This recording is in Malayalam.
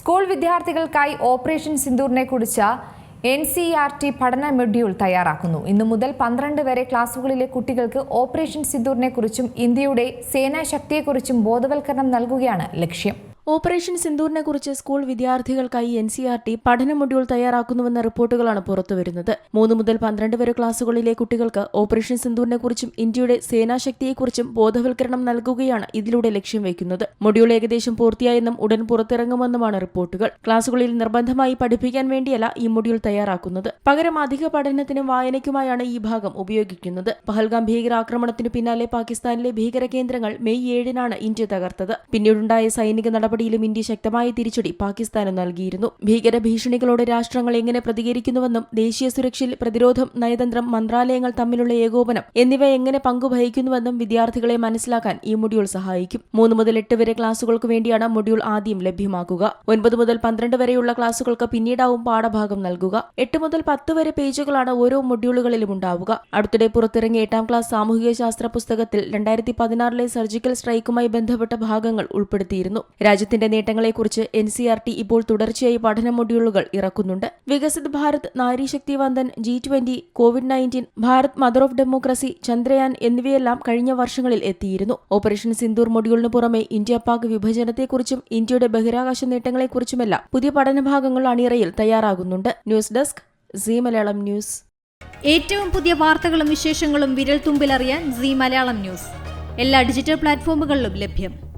സ്കൂൾ വിദ്യാർത്ഥികൾക്കായി ഓപ്പറേഷൻ സിന്ദൂറിനെ കുറിച്ച് എൻ സി ആർ ടി പഠന മൊഡ്യൂൾ തയ്യാറാക്കുന്നു. ഇന്നു മുതൽ പന്ത്രണ്ട് വരെ ക്ലാസുകളിലെ കുട്ടികൾക്ക് ഓപ്പറേഷൻ സിന്ദൂറിനെക്കുറിച്ചും ഇന്ത്യയുടെ സേനാശക്തിയെക്കുറിച്ചും ബോധവൽക്കരണം നൽകുകയാണ് ലക്ഷ്യം. ഓപ്പറേഷൻ സിന്ദൂറിനെ കുറിച്ച് സ്കൂൾ വിദ്യാർത്ഥികൾക്കായി എൻ സി ആർ ടി പഠന മൊഡ്യൂൾ തയ്യാറാക്കുന്നുവെന്ന റിപ്പോർട്ടുകളാണ് പുറത്തുവരുന്നത് മൂന്ന് മുതൽ പന്ത്രണ്ട് വരെ ക്ലാസുകളിലെ കുട്ടികൾക്ക് ഓപ്പറേഷൻ സിന്ദൂറിനെ കുറിച്ചും ഇന്ത്യയുടെ സേനാശക്തിയെക്കുറിച്ചും ബോധവൽക്കരണം നൽകുകയാണ് ഇതിലൂടെ ലക്ഷ്യം വയ്ക്കുന്നത്. മൊഡ്യൂൾ ഏകദേശം പൂർത്തിയായെന്നും ഉടൻ പുറത്തിറങ്ങുമെന്നുമാണ് റിപ്പോർട്ടുകൾ. ക്ലാസുകളിൽ നിർബന്ധമായി പഠിപ്പിക്കാൻ വേണ്ടിയല്ല ഈ മൊഡ്യൂൾ തയ്യാറാക്കുന്നത്. പകരം അധിക പഠനത്തിനും വായനയ്ക്കുമായാണ് ഈ ഭാഗം ഉപയോഗിക്കുന്നത്. പഹൽഗാം ഭീകരാക്രമണത്തിനു പിന്നാലെ പാകിസ്ഥാനിലെ ഭീകര കേന്ദ്രങ്ങൾ മെയ് ഏഴിനാണ് ഇന്ത്യ തകർത്തത്. പിന്നീടുണ്ടായ സൈനിക നടപടിയിലും ഇന്ത്യ ശക്തമായ തിരിച്ചടി പാകിസ്ഥാന് നൽകിയിരുന്നു. ഭീകര ഭീഷണികളോട് രാഷ്ട്രങ്ങൾ എങ്ങനെ പ്രതികരിക്കുന്നുവെന്നും ദേശീയ സുരക്ഷയിൽ പ്രതിരോധം നയതന്ത്രം മന്ത്രാലയങ്ങൾ തമ്മിലുള്ള ഏകോപനം എന്നിവ എങ്ങനെ പങ്കുവഹിക്കുന്നുവെന്നും വിദ്യാർത്ഥികളെ മനസ്സിലാക്കാൻ ഈ മൊഡ്യൂൾ സഹായിക്കും. മൂന്ന് മുതൽ എട്ട് വരെ ക്ലാസുകൾക്ക് വേണ്ടിയാണ് മൊഡ്യൂൾ ആദ്യം ലഭ്യമാക്കുക. ഒൻപത് മുതൽ പന്ത്രണ്ട് വരെയുള്ള ക്ലാസുകൾക്ക് പിന്നീടാവും പാഠഭാഗം നൽകുക. എട്ട് മുതൽ പത്ത് വരെ പേജുകളാണ് ഓരോ മൊഡ്യൂളുകളിലും ഉണ്ടാവുക. അടുത്തിടെ പുറത്തിറങ്ങിയ എട്ടാം ക്ലാസ് സാമൂഹിക ശാസ്ത്ര പുസ്തകത്തിൽ രണ്ടായിരത്തി പതിനാറിലെ സർജിക്കൽ സ്ട്രൈക്കുമായി ബന്ധപ്പെട്ട ഭാഗങ്ങൾ ഉൾപ്പെടുത്തിയിരുന്നു. രാജ്യത്തിന്റെ നേട്ടങ്ങളെക്കുറിച്ച് എൻ സി ആർ ടി ഇപ്പോൾ തുടർച്ചയായി പഠന മൊഡ്യൂളുകൾ ഇറക്കുന്നുണ്ട്. Viksit Bharat Nari Shakti Vandan G twenty COVID nineteen Bharat mother of democracy Chandrayaan എന്നിവയെല്ലാം കഴിഞ്ഞ വർഷങ്ങളിൽ എത്തിയിരുന്നു. ഓപ്പറേഷൻ സിന്ദൂർ മൊഡ്യൂളിന് പുറമെ ഇന്ത്യ പാക് വിഭജനത്തെക്കുറിച്ചും ഇന്ത്യയുടെ ബഹിരാകാശ നേട്ടങ്ങളെക്കുറിച്ചുമെല്ലാം പുതിയ പഠനഭാഗങ്ങൾ അണിയറയിൽ തയ്യാറാകുന്നുണ്ട്. News desk C Malayalam news. ഏറ്റവും പുതിയ വാർത്തകളും വിശേഷങ്ങളും വിരൽ തുമ്പിലറിയാൻ സി മലയാളം ന്യൂസ്. എല്ലാ ഡിജിറ്റൽ പ്ലാറ്റ്ഫോമുകളിലും ലഭ്യം.